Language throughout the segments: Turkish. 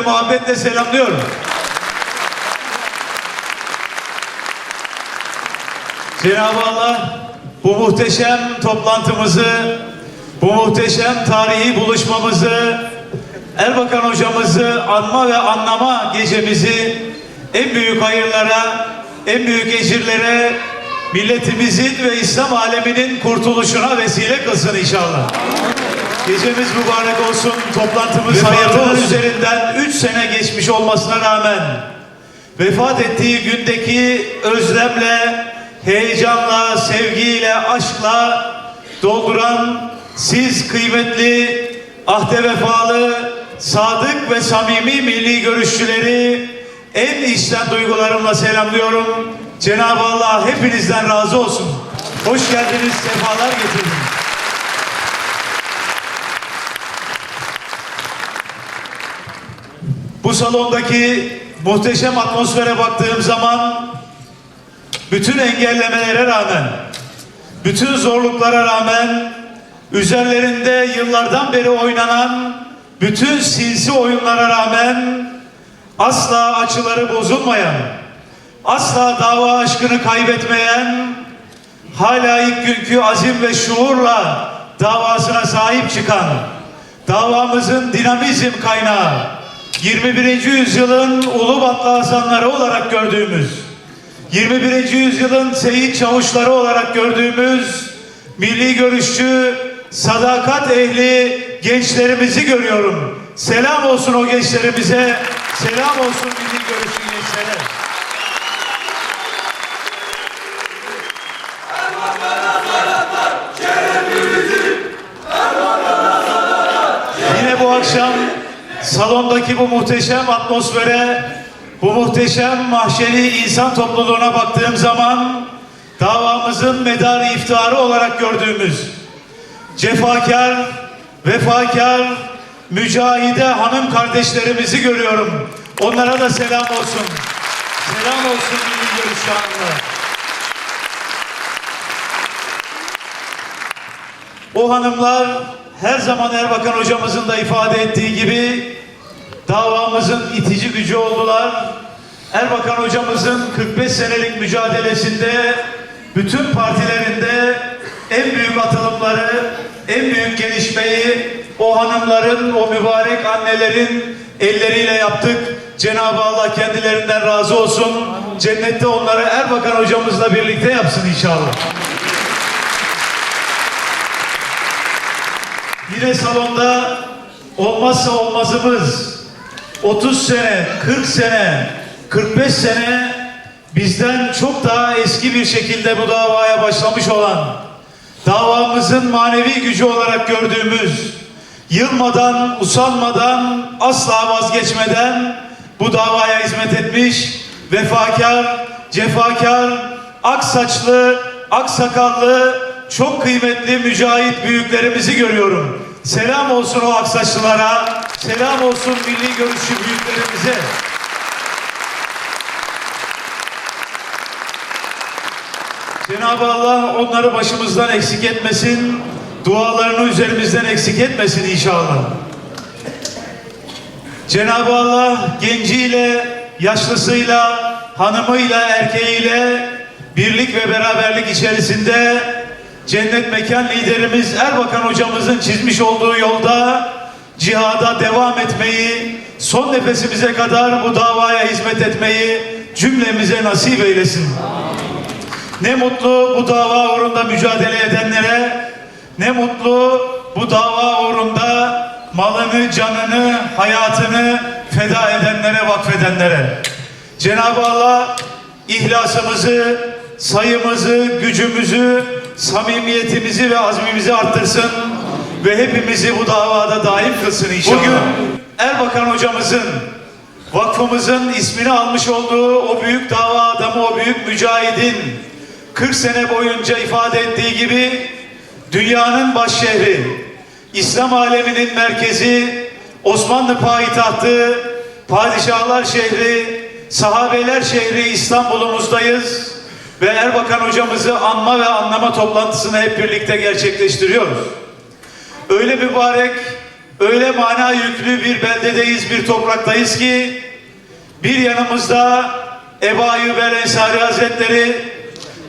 ve muhabbetle selamlıyorum. Cenab-ı Allah bu muhteşem toplantımızı, bu muhteşem tarihi buluşmamızı, Erbakan hocamızı anma ve anlama gecemizi en büyük hayırlara, en büyük ecirlere, milletimizin ve İslam aleminin kurtuluşuna vesile kılsın inşallah. Gecemiz mübarek olsun, toplantımız hayatının üzerinden 3 sene geçmiş olmasına rağmen vefat ettiği gündeki özlemle, heyecanla, sevgiyle, aşkla dolduran siz kıymetli, ahde vefalı, sadık ve samimi milli görüşçüleri en içten duygularımla selamlıyorum. Cenab-ı Allah hepinizden razı olsun. Hoş geldiniz, sefalar getirdiniz. Bu salondaki muhteşem atmosfere baktığım zaman bütün engellemelere rağmen, bütün zorluklara rağmen üzerlerinde yıllardan beri oynanan bütün sinsi oyunlara rağmen asla açıları bozulmayan, asla dava aşkını kaybetmeyen, hala ilk günkü azim ve şuurla davasına sahip çıkan, davamızın dinamizm kaynağı, 21. yüzyılın Ulubatlı Hasanları olarak gördüğümüz, 21. yüzyılın Seyit Çavuşları olarak gördüğümüz milli görüşçü, sadakat ehli gençlerimizi görüyorum. Selam olsun o gençlerimize, selam olsun milli görüşçü gençlere. Yine bu akşam salondaki bu muhteşem atmosfere, bu muhteşem mahşeri insan topluluğuna baktığım zaman davamızın medarı iftiharı olarak gördüğümüz cefakar, vefakar, mücahide hanım kardeşlerimizi görüyorum. Onlara da selam olsun. Selam olsun milli görüş. O hanımlar her zaman Erbakan hocamızın da ifade ettiği gibi davamızın itici gücü oldular. Erbakan hocamızın 45 senelik mücadelesinde bütün partilerinde en büyük atılımları, en büyük gelişmeyi o hanımların, o mübarek annelerin elleriyle yaptık. Cenab-ı Allah kendilerinden razı olsun. Cennette onları Erbakan hocamızla birlikte yapsın inşallah. Yine salonda olmazsa olmazımız 30 sene, 40 sene, 45 sene bizden çok daha eski bir şekilde bu davaya başlamış olan davamızın manevi gücü olarak gördüğümüz yılmadan, usanmadan, asla vazgeçmeden bu davaya hizmet etmiş vefakar, cefakar, ak saçlı, ak sakallı, çok kıymetli mücahit büyüklerimizi görüyorum. Selam olsun o aksaçlılara, selam olsun milli görüşçü büyüklerimize. Cenab-ı Allah onları başımızdan eksik etmesin, dualarını üzerimizden eksik etmesin inşallah. Cenab-ı Allah genciyle, yaşlısıyla, hanımıyla, erkeğiyle birlik ve beraberlik içerisinde cennet mekan liderimiz Erbakan hocamızın çizmiş olduğu yolda cihada devam etmeyi, son nefesimize kadar bu davaya hizmet etmeyi cümlemize nasip eylesin. Ne mutlu bu dava uğrunda mücadele edenlere, ne mutlu bu dava uğrunda malını, canını, hayatını feda edenlere, vakfedenlere. Cenab-ı Allah ihlasımızı, sayımızı, gücümüzü, samimiyetimizi ve azmimizi arttırsın ve hepimizi bu davada daim kılsın inşallah. Bugün Erbakan hocamızın vakfımızın ismini almış olduğu o büyük dava adamı, o büyük mücahidin 40 sene boyunca ifade ettiği gibi dünyanın baş şehri, İslam aleminin merkezi, Osmanlı payitahtı, padişahlar şehri, sahabeler şehri İstanbul'umuzdayız ve Erbakan hocamızı anma ve anlama toplantısını hep birlikte gerçekleştiriyoruz. Öyle mübarek, öyle mana yüklü bir beldedeyiz, bir topraktayız ki bir yanımızda Ebu Ayyub Ensari Hazretleri,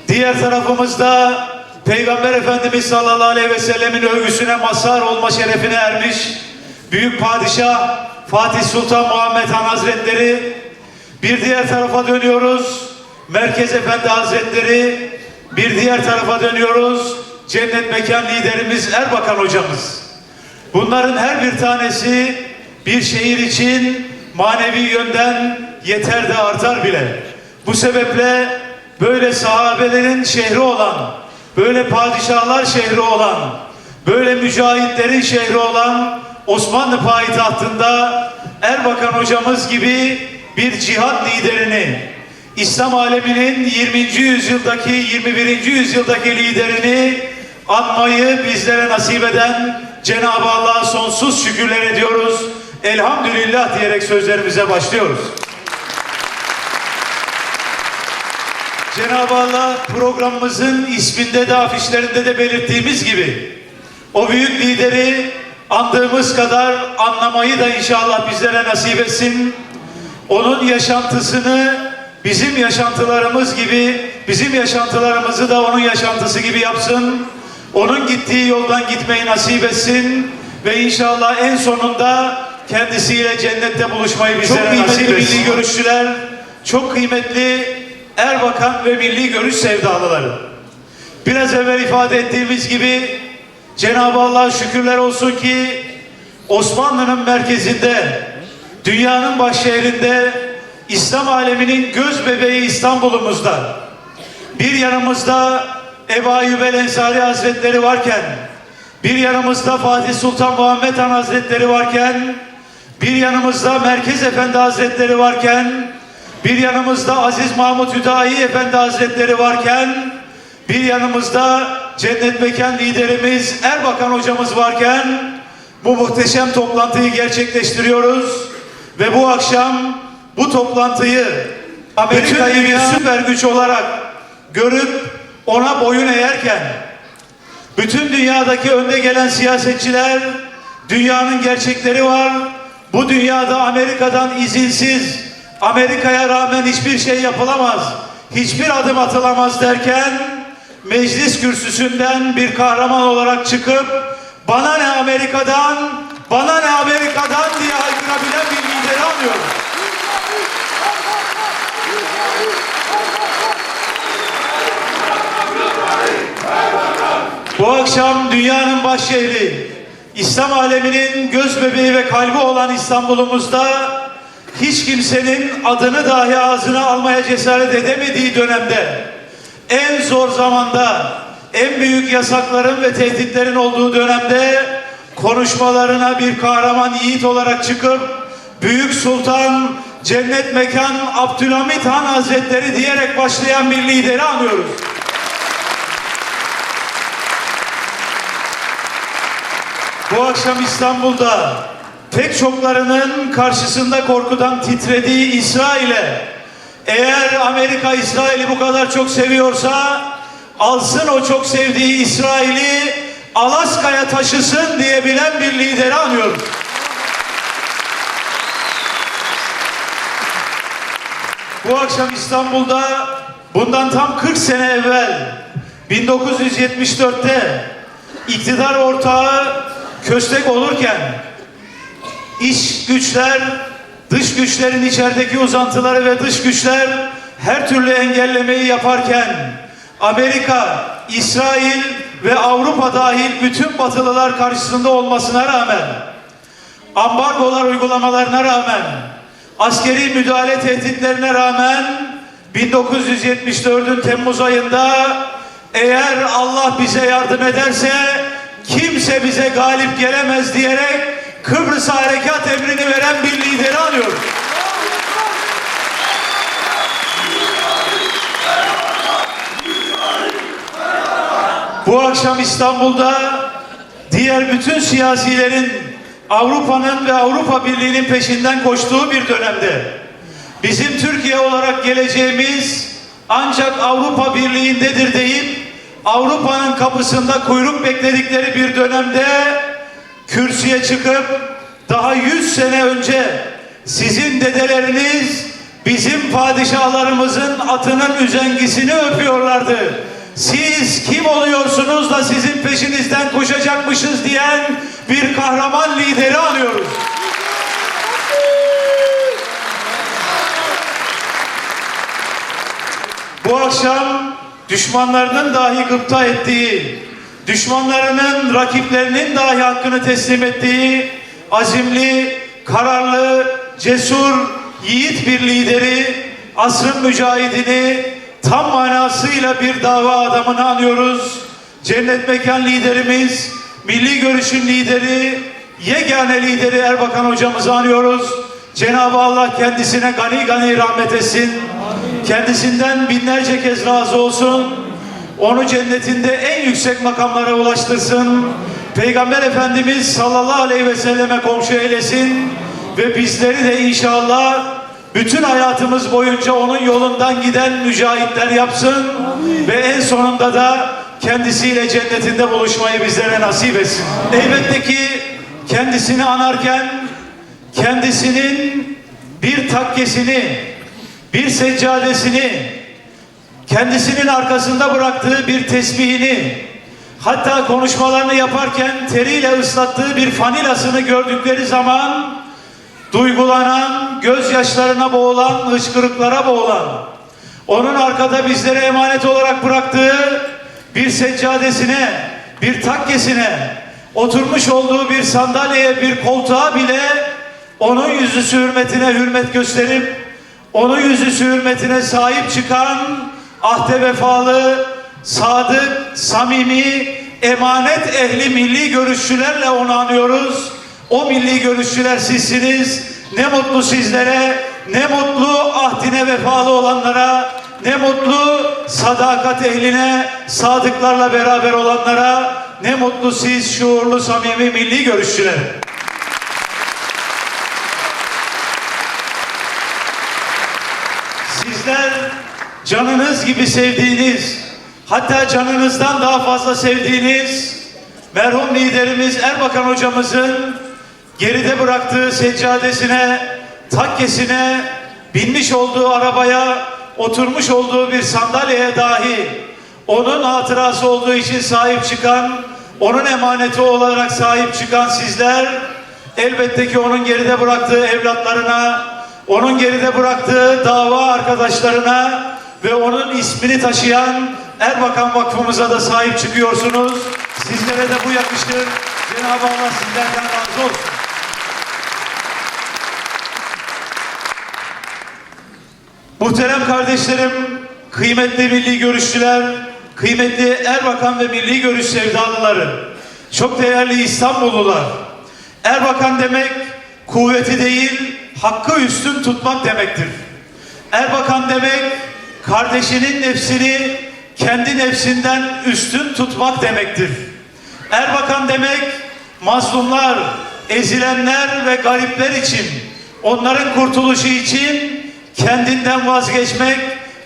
diğer tarafımızda Peygamber Efendimiz sallallahu aleyhi ve sellemin övgüsüne mazhar olma şerefine ermiş Büyük Padişah Fatih Sultan Muhammed Han Hazretleri, bir diğer tarafa dönüyoruz Merkez Efendi Hazretleri, bir diğer tarafa dönüyoruz Cennet Mekan liderimiz Erbakan hocamız. Bunların her bir tanesi bir şehir için manevi yönden yeter de artar bile. Bu sebeple böyle sahabelerin şehri olan, böyle padişahlar şehri olan, böyle mücahitlerin şehri olan Osmanlı payitahtında Erbakan hocamız gibi bir cihat liderini, İslam aleminin 20. yüzyıldaki, 21. yüzyıldaki liderini anmayı bizlere nasip eden Cenab-ı Allah'a sonsuz şükürler ediyoruz. Elhamdülillah diyerek sözlerimize başlıyoruz. Cenab-ı Allah programımızın isminde de afişlerinde de belirttiğimiz gibi o büyük lideri andığımız kadar anlamayı da inşallah bizlere nasip etsin. Onun yaşantısını bizim yaşantılarımız gibi, bizim yaşantılarımızı da onun yaşantısı gibi yapsın. Onun gittiği yoldan gitmeyi nasip etsin ve inşallah en sonunda kendisiyle cennette buluşmayı bizlere Çok nasip kıymetli etsin. milli görüşçüler, çok kıymetli Erbakan ve milli görüş sevdalıları. Biraz evvel ifade ettiğimiz gibi Cenab-ı Allah'a şükürler olsun ki Osmanlı'nın merkezinde, dünyanın başşehrinde, İslam aleminin göz bebeği İstanbul'umuzda, bir yanımızda Ebu Ayyub el Ensari Hazretleri varken, bir yanımızda Fatih Sultan Muhammed Han Hazretleri varken, bir yanımızda Merkez Efendi Hazretleri varken, bir yanımızda Aziz Mahmut Hüdayi Efendi Hazretleri varken, bir yanımızda Cennet Mekan liderimiz Erbakan hocamız varken, bu muhteşem toplantıyı gerçekleştiriyoruz ve bu akşam bu toplantıyı Amerika'yı bir süper güç olarak görüp ona boyun eğerken bütün dünyadaki önde gelen siyasetçiler dünyanın gerçekleri var. Bu dünyada Amerika'dan izinsiz Amerika'ya rağmen hiçbir şey yapılamaz. Hiçbir adım atılamaz derken meclis kürsüsünden bir kahraman olarak çıkıp bana ne Amerika'dan, bana ne Amerika'dan diye haykırabilen bir lideri anıyorum. Bu akşam dünyanın baş şehri, İslam aleminin göz bebeği ve kalbi olan İstanbul'umuzda hiç kimsenin adını dahi ağzına almaya cesaret edemediği dönemde, en zor zamanda, en büyük yasakların ve tehditlerin olduğu dönemde konuşmalarına bir kahraman yiğit olarak çıkıp Büyük Sultan Cennet Mekan Abdülhamit Han Hazretleri diyerek başlayan bir lideri anıyoruz. Bu akşam İstanbul'da pek çoklarının karşısında korkudan titrediği İsrail'e eğer Amerika İsrail'i bu kadar çok seviyorsa alsın o çok sevdiği İsrail'i Alaska'ya taşısın diyebilen bir lideri anıyoruz. Bu akşam İstanbul'da bundan tam 40 sene evvel 1974'te iktidar ortağı köstek olurken iç güçler, dış güçlerin içerideki uzantıları ve dış güçler her türlü engellemeyi yaparken Amerika, İsrail ve Avrupa dahil bütün batılılar karşısında olmasına rağmen ambargolar uygulamalarına rağmen askeri müdahale tehditlerine rağmen 1974'ün Temmuz ayında eğer Allah bize yardım ederse kimse bize galip gelemez diyerek Kıbrıs'a harekat emrini veren bir lideri anıyoruz. Bu akşam İstanbul'da diğer bütün siyasilerin Avrupa'nın ve Avrupa Birliği'nin peşinden koştuğu bir dönemde bizim Türkiye olarak geleceğimiz ancak Avrupa Birliği'ndedir deyip Avrupa'nın kapısında kuyruk bekledikleri bir dönemde kürsüye çıkıp daha 100 sene önce sizin dedeleriniz bizim padişahlarımızın atının üzengisini öpüyorlardı. Siz kim oluyorsunuz da sizin peşinizden koşacakmışız diyen bir kahraman lideri anıyoruz. Bu akşam düşmanlarının dahi gıpta ettiği, düşmanlarının, rakiplerinin dahi hakkını teslim ettiği azimli, kararlı, cesur, yiğit bir lideri, asrın mücahidini tam manasıyla bir dava adamını anıyoruz. Cennet Mekan liderimiz, milli görüşün lideri, yegane lideri Erbakan hocamızı anıyoruz. Cenab-ı Allah kendisine gani gani rahmet etsin. Kendisinden binlerce kez razı olsun. Onu cennetinde en yüksek makamlara ulaştırsın. Peygamber Efendimiz sallallahu aleyhi ve selleme komşu eylesin. Ve bizleri de inşallah bütün hayatımız boyunca onun yolundan giden mücahitler yapsın. Ve en sonunda da kendisiyle cennetinde buluşmayı bizlere nasip etsin. Elbette ki kendisini anarken kendisinin bir takkesini, bir seccadesini, kendisinin arkasında bıraktığı bir tesbihini, hatta konuşmalarını yaparken teriyle ıslattığı bir fanilasını gördükleri zaman duygulanan, gözyaşlarına boğulan, hıçkırıklara boğulan, onun arkada bizlere emanet olarak bıraktığı bir seccadesine, bir takkesine, oturmuş olduğu bir sandalyeye, bir koltuğa bile onun yüzüsü hürmetine hürmet gösterip, onun yüzüsü hürmetine sahip çıkan ahde vefalı, sadık, samimi, emanet ehli milli görüşçülerle onu anıyoruz. O milli görüşçüler sizsiniz. Ne mutlu sizlere, ne mutlu ahdine vefalı olanlara, ne mutlu sadakat ehline, sadıklarla beraber olanlara, ne mutlu siz şuurlu, samimi milli görüşçüler. Sizler canınız gibi sevdiğiniz, hatta canınızdan daha fazla sevdiğiniz merhum liderimiz Erbakan hocamızın geride bıraktığı seccadesine, takkesine, binmiş olduğu arabaya, oturmuş olduğu bir sandalyeye dahi onun hatırası olduğu için sahip çıkan, onun emaneti olarak sahip çıkan sizler elbette ki onun geride bıraktığı evlatlarına, onun geride bıraktığı dava arkadaşlarına ve onun ismini taşıyan Erbakan Vakfımıza da sahip çıkıyorsunuz. Sizlere de bu yakışır. Cenab-ı Allah sizlerden razı olsun. Muhterem kardeşlerim, kıymetli milli görüşçüler, kıymetli Erbakan ve milli görüş sevdalıları, çok değerli İstanbullular. Erbakan demek kuvveti değil, hakkı üstün tutmak demektir. Erbakan demek kardeşinin nefsini kendi nefsinden üstün tutmak demektir. Erbakan demek mazlumlar, ezilenler ve garipler için, onların kurtuluşu için kendinden vazgeçmek,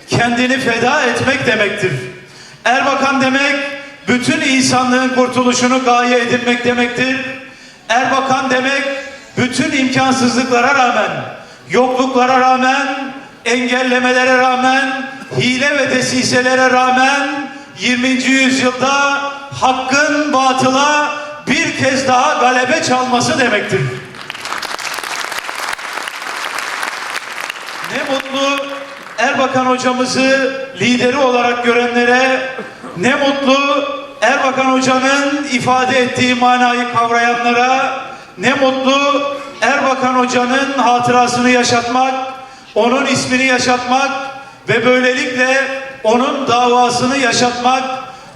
kendini feda etmek demektir. Erbakan demek bütün insanlığın kurtuluşunu gaye edinmek demektir. Erbakan demek bütün imkansızlıklara rağmen, yokluklara rağmen, engellemelere rağmen, hile ve desiselere rağmen 20. yüzyılda hakkın batıla bir kez daha galebe çalması demektir. Ne mutlu Erbakan hocamızı lideri olarak görenlere, ne mutlu Erbakan hocanın ifade ettiği manayı kavrayanlara, ne mutlu Erbakan hocanın hatırasını yaşatmak, onun ismini yaşatmak ve böylelikle onun davasını yaşatmak,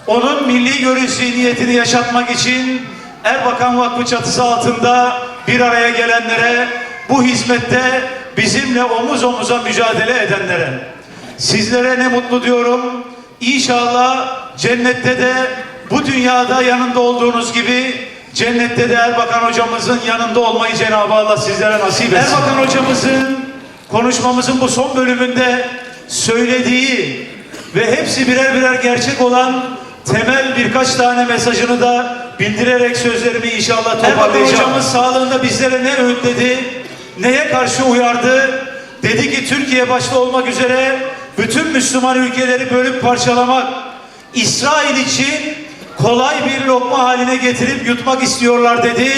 onun milli görüş zihniyetini yaşatmak için Erbakan Vakfı çatısı altında bir araya gelenlere, bu hizmette bizimle omuz omuza mücadele edenlere. Sizlere ne mutlu diyorum. İnşallah cennette de bu dünyada yanında olduğunuz gibi cennette de Erbakan hocamızın yanında olmayı Cenab-ı Allah sizlere nasip etsin. Erbakan hocamızın konuşmamızın bu son bölümünde söylediği ve hepsi birer birer gerçek olan temel birkaç tane mesajını da bildirerek sözlerimi inşallah Erbakan toparlayacağım. hocamız Hocamız sağlığında bizlere ne öğütledi, neye karşı uyardı? Dedi ki Türkiye başta olmak üzere bütün Müslüman ülkeleri bölüp parçalamak, İsrail için kolay bir lokma haline getirip yutmak istiyorlar dedi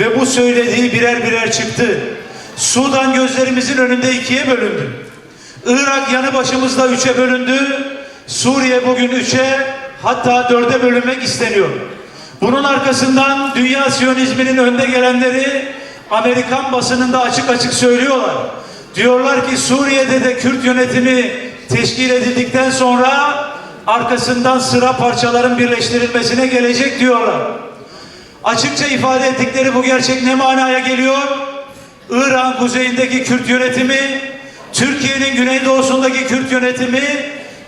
ve bu söylediği birer birer çıktı. Sudan gözlerimizin önünde ikiye bölündü. Irak yanı başımızda üçe bölündü. Suriye bugün üçe hatta dörde bölünmek isteniyor. Bunun arkasından dünya siyonizminin önde gelenleri Amerikan basınında açık açık söylüyorlar. Diyorlar ki Suriye'de de Kürt yönetimi teşkil edildikten sonra arkasından sıra parçaların birleştirilmesine gelecek diyorlar. Açıkça ifade ettikleri bu gerçek ne manaya geliyor? İran kuzeyindeki Kürt yönetimi, Türkiye'nin güneydoğusundaki Kürt yönetimi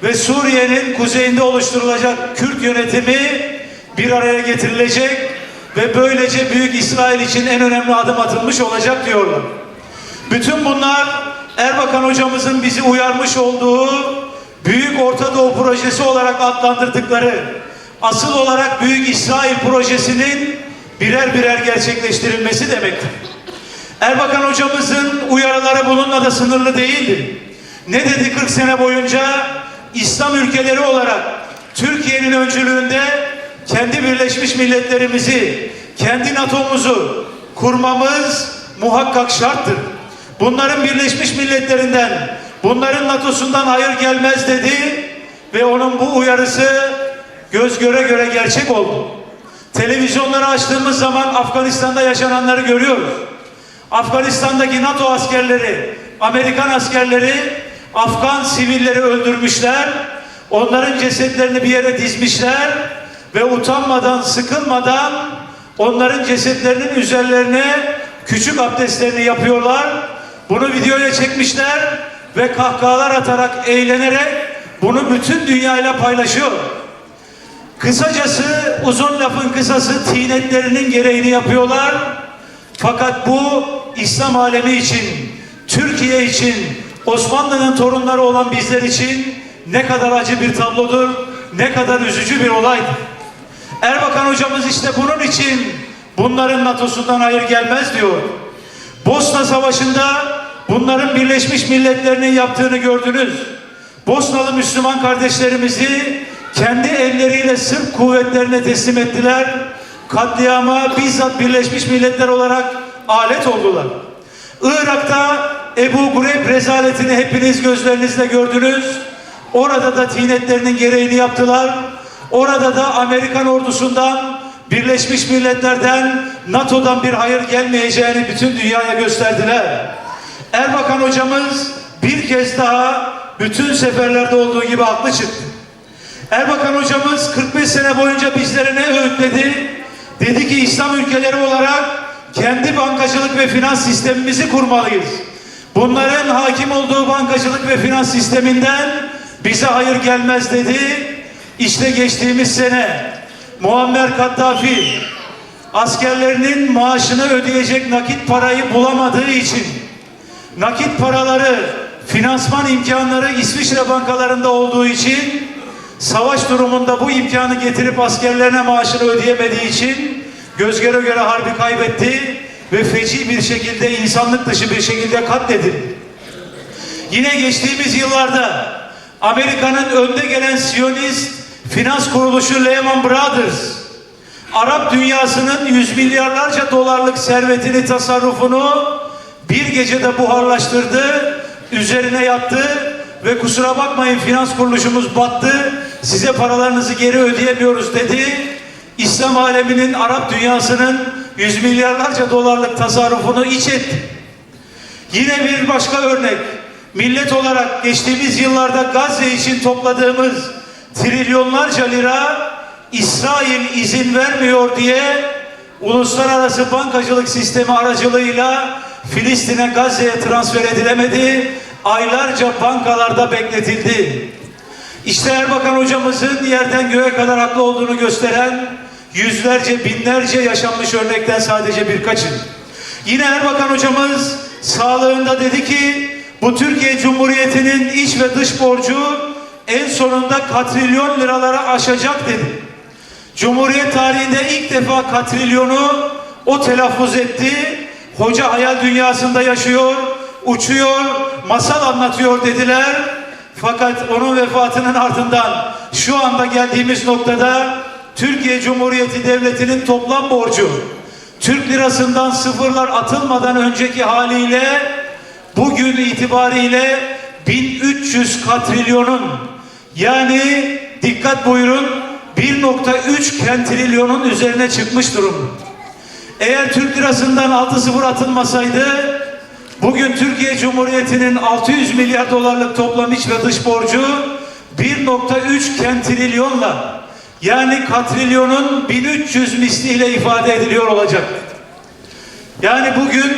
ve Suriye'nin kuzeyinde oluşturulacak Kürt yönetimi bir araya getirilecek ve böylece Büyük İsrail için en önemli adım atılmış olacak diyorlar. Bütün bunlar Erbakan hocamızın bizi uyarmış olduğu Büyük Orta Doğu Projesi olarak adlandırdıkları asıl olarak Büyük İsrail Projesi'nin birer birer gerçekleştirilmesi demektir. Erbakan hocamızın uyarıları bununla da sınırlı değildi. Ne dedi 40 sene boyunca? İslam ülkeleri olarak Türkiye'nin öncülüğünde kendi Birleşmiş Milletlerimizi, kendi NATO'muzu kurmamız muhakkak şarttır. Bunların Birleşmiş Milletlerinden, bunların NATO'sundan hayır gelmez dedi ve onun bu uyarısı göz göre göre gerçek oldu. Televizyonları açtığımız zaman Afganistan'da yaşananları görüyoruz. Afganistan'daki NATO askerleri, Amerikan askerleri Afgan sivilleri öldürmüşler. Onların cesetlerini bir yere dizmişler ve utanmadan, sıkılmadan onların cesetlerinin üzerlerine küçük abdestlerini yapıyorlar. Bunu videoya çekmişler ve kahkahalar atarak, eğlenerek bunu bütün dünyayla paylaşıyor. Kısacası uzun lafın kısası tinetlerinin gereğini yapıyorlar. Fakat bu İslam alemi için, Türkiye için, Osmanlı'nın torunları olan bizler için ne kadar acı bir tablodur, ne kadar üzücü bir olaydır. Erbakan hocamız işte bunun için bunların NATO'sundan hayır gelmez diyor. Bosna Savaşı'nda bunların Birleşmiş Milletler'in yaptığını gördünüz. Bosnalı Müslüman kardeşlerimizi kendi elleriyle Sırp kuvvetlerine teslim ettiler. Katliama bizzat Birleşmiş Milletler olarak alet oldular. Irak'ta Ebu Gureyb rezaletini hepiniz gözlerinizle gördünüz. Orada da tinetlerinin gereğini yaptılar. Orada da Amerikan ordusundan, Birleşmiş Milletler'den, NATO'dan bir hayır gelmeyeceğini bütün dünyaya gösterdiler. Erbakan hocamız bir kez daha bütün seferlerde olduğu gibi haklı çıktı. Erbakan hocamız 45 sene boyunca bizlere ne öğütledi? Dedi ki İslam ülkeleri olarak kendi bankacılık ve finans sistemimizi kurmalıyız. Bunların hakim olduğu bankacılık ve finans sisteminden bize hayır gelmez dedi. İşte geçtiğimiz sene Muammer Kaddafi askerlerinin maaşını ödeyecek nakit parayı bulamadığı için nakit paraları, finansman imkanları İsviçre bankalarında olduğu için savaş durumunda bu imkanı getirip askerlerine maaşını ödeyemediği için göz göre göre harbi kaybetti ve feci bir şekilde insanlık dışı bir şekilde katledildi. Yine geçtiğimiz yıllarda Amerika'nın önde gelen Siyonist finans kuruluşu Lehman Brothers Arap dünyasının yüz milyarlarca dolarlık servetini tasarrufunu bir gecede buharlaştırdı, üzerine yattı ve kusura bakmayın finans kuruluşumuz battı, size paralarınızı geri ödeyemiyoruz dedi. İslam aleminin, Arap dünyasının yüz milyarlarca dolarlık tasarrufunu iç etti. Yine bir başka örnek. Millet olarak geçtiğimiz yıllarda Gazze için topladığımız trilyonlarca lira İsrail izin vermiyor diye uluslararası bankacılık sistemi aracılığıyla Filistin'e Gazze'ye transfer edilemedi. Aylarca bankalarda bekletildi. İşte Erbakan hocamızın yerden göğe kadar haklı olduğunu gösteren yüzlerce binlerce yaşanmış örnekten sadece birkaçı. Yine Erbakan hocamız sağlığında dedi ki bu Türkiye Cumhuriyeti'nin iç ve dış borcu en sonunda katrilyon liralara aşacak dedi. Cumhuriyet tarihinde ilk defa katrilyonu o telaffuz etti. Hoca hayal dünyasında yaşıyor, uçuyor, masal anlatıyor dediler. Fakat onun vefatının ardından şu anda geldiğimiz noktada Türkiye Cumhuriyeti Devleti'nin toplam borcu Türk lirasından sıfırlar atılmadan önceki haliyle bugün itibariyle 1300 katrilyonun yani dikkat buyurun 1.3 kentrilyonun üzerine çıkmış durumda. Eğer Türk lirasından 6 sıfır atılmasaydı bugün Türkiye Cumhuriyeti'nin 600 milyar dolarlık toplam iç ve dış borcu 1.3 kentrilyonla yani katrilyonun 1300 misliyle ifade ediliyor olacak. Yani bugün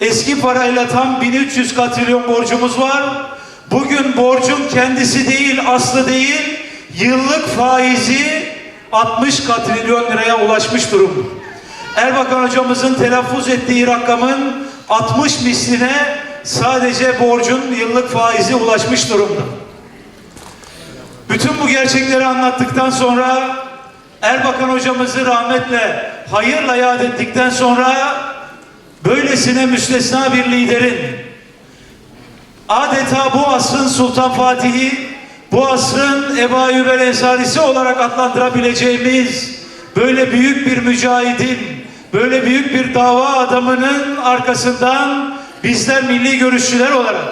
eski parayla tam 1300 katrilyon borcumuz var. Bugün borcun kendisi değil, aslı değil, yıllık faizi 60 katrilyon liraya ulaşmış durumda. Erbakan hocamızın telaffuz ettiği rakamın 60 misline sadece borcun yıllık faizi ulaşmış durumda. Bütün bu gerçekleri anlattıktan sonra Erbakan hocamızı rahmetle, hayırla yad ettikten sonra böylesine müstesna bir liderin adeta bu asrın Sultan Fatih'i, bu asrın Ebu Eyyub el olarak adlandırabileceğimiz böyle büyük bir mücahidin, böyle büyük bir dava adamının arkasından bizler milli görüşçüler olarak,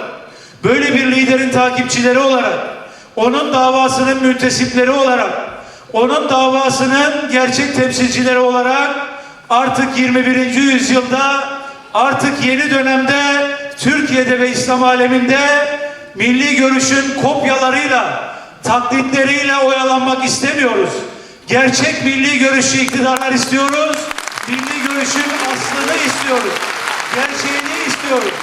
böyle bir liderin takipçileri olarak, onun davasının müntesipleri olarak, onun davasının gerçek temsilcileri olarak artık 21. yüzyılda, artık yeni dönemde Türkiye'de ve İslam aleminde milli görüşün kopyalarıyla, taklitleriyle oyalanmak istemiyoruz. Gerçek milli görüşü iktidarlar istiyoruz. Milli görüşün aslını istiyoruz. Gerçeğini istiyoruz.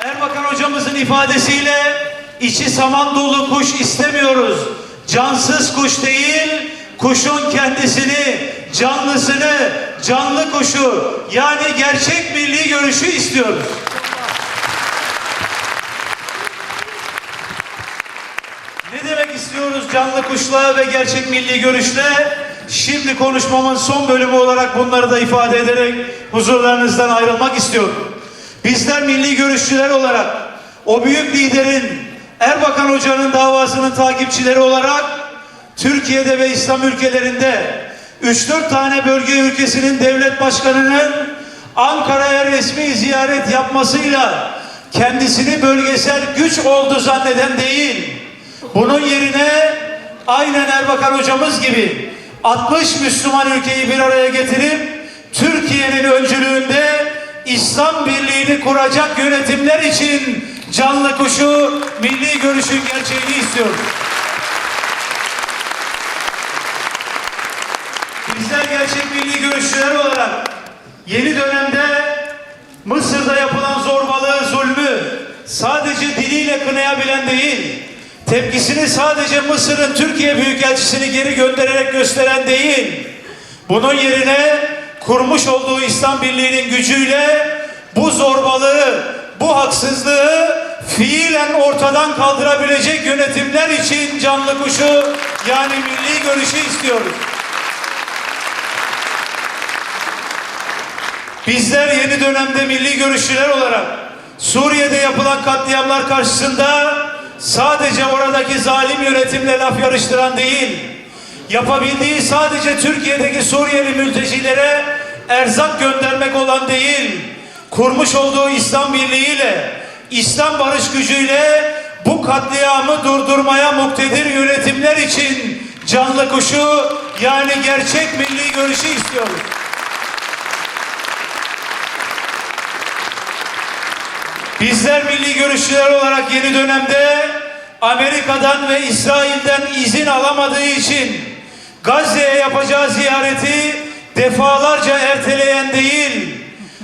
Erbakan hocamızın ifadesiyle içi saman dolu kuş istemiyoruz. Cansız kuş değil, kuşun kendisini, canlısını, canlı kuşu yani gerçek milli görüşü istiyoruz. Ne demek istiyoruz canlı kuşla ve gerçek milli görüşle? Şimdi konuşmamın son bölümü olarak bunları da ifade ederek huzurlarınızdan ayrılmak istiyorum. Bizler milli görüşçüler olarak o büyük liderin Erbakan Hoca'nın davasının takipçileri olarak Türkiye'de ve İslam ülkelerinde 3-4 tane bölge ülkesinin devlet başkanının Ankara'ya resmi ziyaret yapmasıyla kendisini bölgesel güç oldu zanneden değil. Bunun yerine aynen Erbakan hocamız gibi 60 Müslüman ülkeyi bir araya getirip Türkiye'nin öncülüğünde İslam birliğini kuracak yönetimler için canlı kuşu milli görüşün gerçeğini istiyoruz. Bizler gerçek milli görüşçüler olarak yeni dönemde Mısır'da yapılan zorbalığı, zulmü sadece diliyle kınayabilen değil, tepkisini sadece Mısır'ın Türkiye Büyükelçisini geri göndererek gösteren değil, bunun yerine kurmuş olduğu İslam Birliği'nin gücüyle bu zorbalığı, bu haksızlığı fiilen ortadan kaldırabilecek yönetimler için canlı kuşu yani milli görüşü istiyoruz. Bizler yeni dönemde milli görüşçüler olarak Suriye'de yapılan katliamlar karşısında sadece oradaki zalim yönetimle laf yarıştıran değil, yapabildiği sadece Türkiye'deki Suriyeli mültecilere erzak göndermek olan değil, kurmuş olduğu İslam Birliği ile, İslam barış gücüyle bu katliamı durdurmaya muktedir yönetimler için canlı kuşu yani gerçek milli görüşü istiyoruz. Bizler milli görüşçüler olarak yeni dönemde Amerika'dan ve İsrail'den izin alamadığı için Gazze'ye yapacağı ziyareti defalarca erteleyen değil,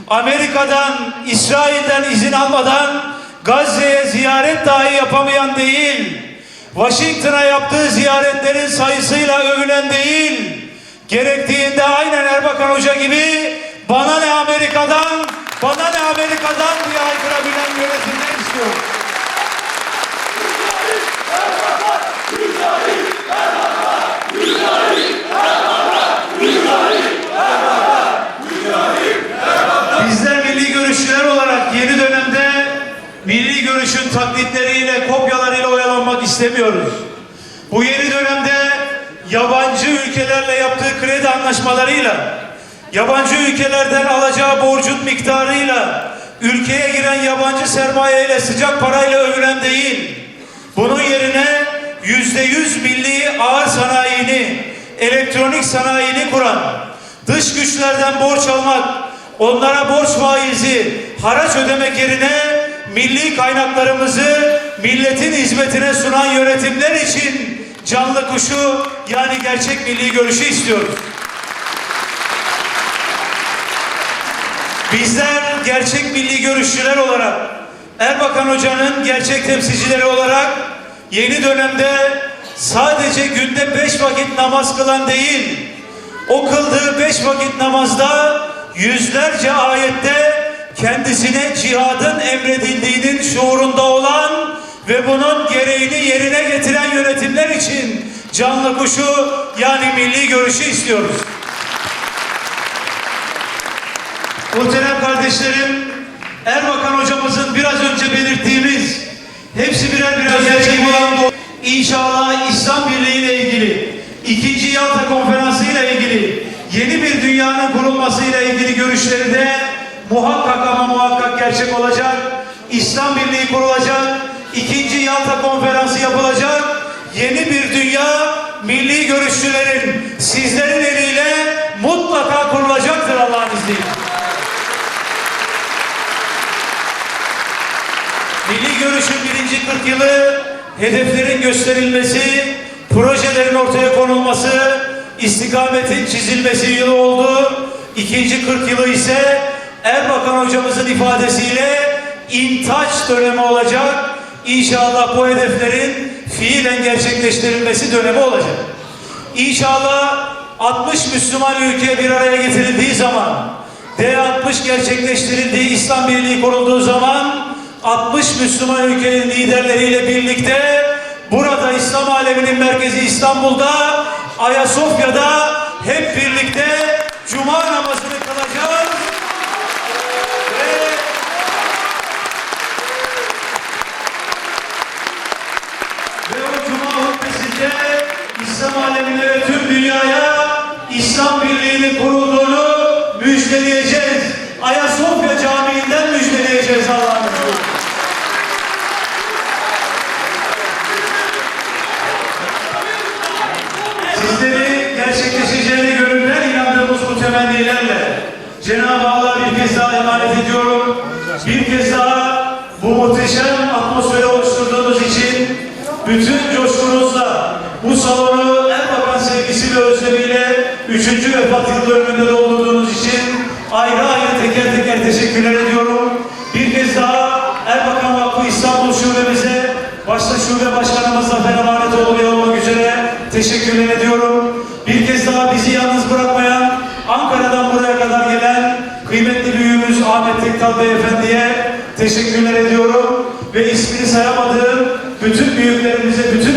Amerika'dan, İsrail'den izin almadan Gazze'ye ziyaret dahi yapamayan değil, Washington'a yaptığı ziyaretlerin sayısıyla övülen değil, gerektiğinde aynen Erbakan Hoca gibi bana ne Amerika'dan, bana ne Amerika'dan diye haykırabilen yönetimler istiyorum. Bizler milli görüşçüler olarak yeni dönemde milli görüşün taklitleriyle, kopyalarıyla oyalanmak istemiyoruz. Bu yeni dönemde yabancı ülkelerle yaptığı kredi anlaşmalarıyla yabancı ülkelerden alacağı borcun miktarıyla, ülkeye giren yabancı sermayeyle sıcak parayla övülen değil, bunun yerine yüzde yüz milli ağır sanayini, elektronik sanayini kuran, dış güçlerden borç almak, onlara borç faizi, haraç ödemek yerine milli kaynaklarımızı milletin hizmetine sunan yönetimler için canlı kuşu yani gerçek milli görüşü istiyoruz. Bizler gerçek milli görüşçüler olarak Erbakan Hoca'nın gerçek temsilcileri olarak yeni dönemde sadece günde beş vakit namaz kılan değil, o kıldığı beş vakit namazda yüzlerce ayette kendisine cihadın emredildiğinin şuurunda olan ve bunun gereğini yerine getiren yönetimler için canlı kuşu yani milli görüşü istiyoruz. Muhterem kardeşlerim, Erbakan hocamızın biraz önce belirttiğimiz hepsi birer birer gerçek olan bu inşallah İslam Birliği ile ilgili ikinci Yalta Konferansı ile ilgili yeni bir dünyanın kurulması ile ilgili görüşleri de muhakkak ama muhakkak gerçek olacak. İslam Birliği kurulacak. ikinci Yalta Konferansı yapılacak. Yeni bir dünya milli görüşçülerin sizlerin eliyle mutlaka kurulacaktır Allah'ın izniyle. Milli görüşün birinci 40 yılı hedeflerin gösterilmesi, projelerin ortaya konulması, istikametin çizilmesi yılı oldu. İkinci 40 yılı ise Erbakan hocamızın ifadesiyle intaç dönemi olacak. İnşallah bu hedeflerin fiilen gerçekleştirilmesi dönemi olacak. İnşallah 60 Müslüman ülke bir araya getirildiği zaman, D60 gerçekleştirildiği İslam Birliği kurulduğu zaman 60 Müslüman ülkenin liderleriyle birlikte burada İslam aleminin merkezi İstanbul'da Ayasofya'da hep birlikte Cuma namazını kılacağız. Ve ve o Cuma hutbesinde İslam alemine ve tüm dünyaya İslam Birliği'nin kurulduğunu müjdeleyeceğiz. Ayasofya Camii'nden müjdeleyeceğiz Allah'ın temennilerle Cenab-ı Allah'a bir kez daha emanet ediyorum. Bir kez daha bu muhteşem atmosferi oluşturduğunuz için bütün coşkunuzla bu salonu Erbakan sevgisi ve özlemiyle 3. vefat yıl dönümünde doldurduğunuz için ayrı ayrı teker teker teşekkürler ediyorum. Bir kez daha Erbakan Vakfı İstanbul Şubemize başta şube başkanımız Zafer Emanetoğlu Bey olmak üzere teşekkürler ediyorum. Bir kez Tektal Beyefendi'ye teşekkürler ediyorum. Ve ismini sayamadığım bütün büyüklerimize, bütün